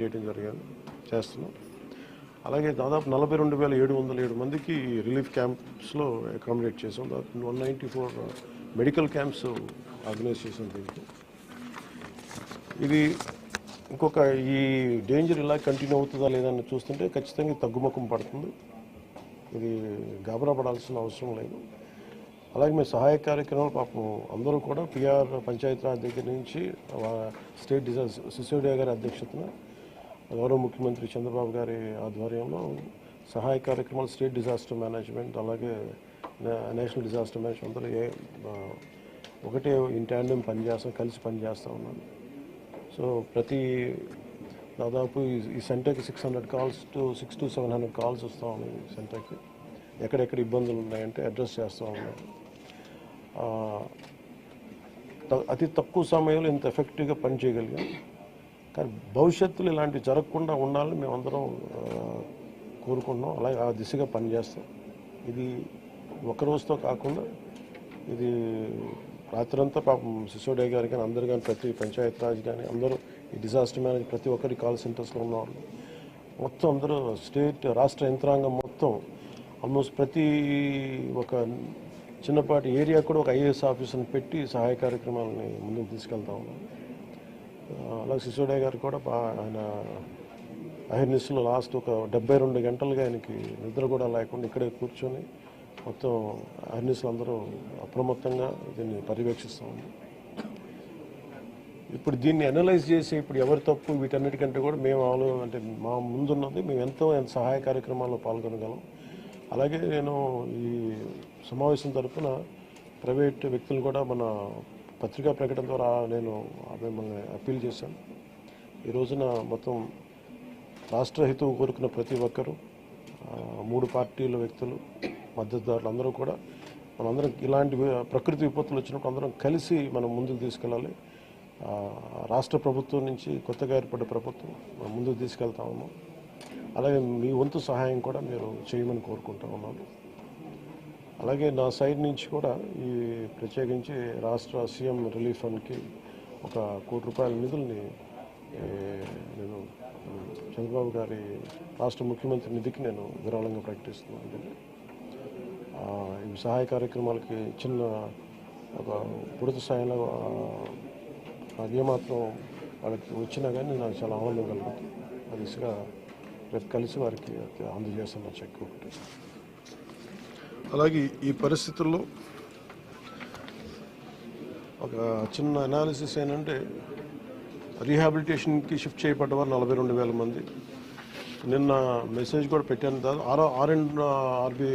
చేయడం జరిగింది చేస్తున్నాం. అలాగే దాదాపు నలభై రెండు వేల ఏడు వందల ఏడు మందికి రిలీఫ్ క్యాంప్స్లో అకామిడేట్ చేసాం దాదాపు one ninety four medical camps organise చేసాం దీనికి. ఇది ఇంకొక ఈ డేంజర్ ఇలా కంటిన్యూ అవుతుందా లేదా అని చూస్తుంటే ఖచ్చితంగా తగ్గుముఖం పడుతుంది. ఇది గాబరా పడాల్సిన అవసరం లేదు. అలాగే మేము సహాయ కార్యక్రమాలు పాపం అందరూ కూడా పిఆర్ పంచాయతీరాజ్ దగ్గర నుంచి స్టేట్ డిజాస్టర్ సిసోడియా గారి అధ్యక్షతన గౌరవ ముఖ్యమంత్రి చంద్రబాబు గారి ఆధ్వర్యంలో సహాయ కార్యక్రమాలు స్టేట్ డిజాస్టర్ మేనేజ్మెంట్ అలాగే నేషనల్ డిజాస్టర్ మేనేజ్మెంట్ అందరూ ఏ ఒకటే ఇన్ పనిచేస్తాం కలిసి పనిచేస్తూ ఉన్నాం సో ప్రతి దాదాపు ఈ- ఈ సెంటర్కి six hundred calls to six to seven hundred calls వస్తూ ఉన్నాయి ఈ సెంటర్కి. ఎక్కడెక్కడ ఇబ్బందులు ఉన్నాయంటే అడ్రస్ చేస్తూ ఉన్నాం త- అతి తక్కువ సమయంలో ఇంత ఎఫెక్టివ్గా పనిచేయగలిగాం. కానీ భవిష్యత్తులో ఇలాంటివి జరగకుండా ఉండాలని మేమందరం ఆ, కోరుకుంటున్నాం. అలాగే ఆ దిశగా పనిచేస్తాం. ఇది ఒక రోజుతో కాకుండా ఇది రాత్రంతా పాపం సిసోడే గారి కానీ అందరు కానీ ప్రతి పంచాయత్ రాజ్ కానీ అందరూ ఈ డిజాస్టర్ మేనేజ్ ప్రతి ఒక్కరి కాల్ సెంటర్స్లో ఉన్నవాళ్ళు. మొత్తం అందరూ స్టేట్ రాష్ట్ర యంత్రాంగం మొత్తం ఆల్మోస్ట్ ప్రతి ఒక చిన్నపాటి ఏరియా కూడా ఒక ఐఏఎస్ ఆఫీసర్ని పెట్టి సహాయ కార్యక్రమాలని ముందుకు తీసుకెళ్తా ఉన్నాం. అలాగే సిసోడే గారు కూడా ఆయన అహిర్నిస్లో లాస్ట్ ఒక డెబ్బై రెండు గంటలుగా ఆయనకి నిద్ర కూడా లేకుండా ఇక్కడే కూర్చొని మొత్తం అహిర్నిస్లు అందరూ అప్రమత్తంగా దీన్ని పర్యవేక్షిస్తూ ఉంది. ఇప్పుడు దీన్ని అనలైజ్ చేసి ఇప్పుడు ఎవరి తప్పు వీటన్నిటికంటే కూడా మేము ఆలో అంటే మా ముందున్నది మేము ఎంతో ఎంత సహాయ కార్యక్రమాల్లో పాల్గొనగలం. అలాగే నేను ఈ సమావేశం తరఫున ప్రైవేట్ వ్యక్తులు కూడా మన పత్రికా ప్రకటన ద్వారా నేను మిమ్మల్ని అప్పీల్ చేశాను. ఈ రోజున మొత్తం రాష్ట్ర హితవు కోరుకున్న ప్రతి ఒక్కరూ మూడు పార్టీల వ్యక్తులు మద్దతుదారులు అందరూ కూడా మనందరం ఇలాంటి ప్రకృతి విపత్తులు వచ్చినప్పుడు అందరం కలిసి మనం ముందుకు తీసుకెళ్ళాలి. రాష్ట్ర ప్రభుత్వం నుంచి కొత్తగా ఏర్పడ్డ ప్రభుత్వం మనం ముందుకు తీసుకెళ్తా ఉన్నాం అలాగే మీ వంతు సహాయం కూడా మీరు చేయమని కోరుకుంటా ఉన్నాను. అలాగే నా సైడ్ నుంచి కూడా ఈ ప్రత్యేకించి రాష్ట్ర సీఎం రిలీఫ్ ఫండ్కి ఒక కోటి రూపాయల నిధుల్ని నేను చంద్రబాబు గారి రాష్ట్ర ముఖ్యమంత్రి నిధికి నేను విరాళంగా ప్రకటిస్తున్నాను. ఇవి ఈ సహాయ కార్యక్రమాలకి చిన్న ఒక బుడత స్థాయిలో ఏమాత్రం వాళ్ళకి వచ్చినా కానీ నాకు చాలా ఆనందం కలుగుతుంది. ఆ దిశగా రేపు కలిసి వారికి అందజేస్తాను చెక్ ఒకటి అలాగే ఈ పరిస్థితుల్లో ఒక చిన్న అనాలిసిస్ ఏంటంటే రీహాబిలిటేషన్కి షిఫ్ట్ చేయబడ్డ వారు నలభై రెండు వేల మంది. నిన్న మెసేజ్ కూడా పెట్టాను దాదాపు ఆర్ ఆర్ అండ్ ఆర్బీ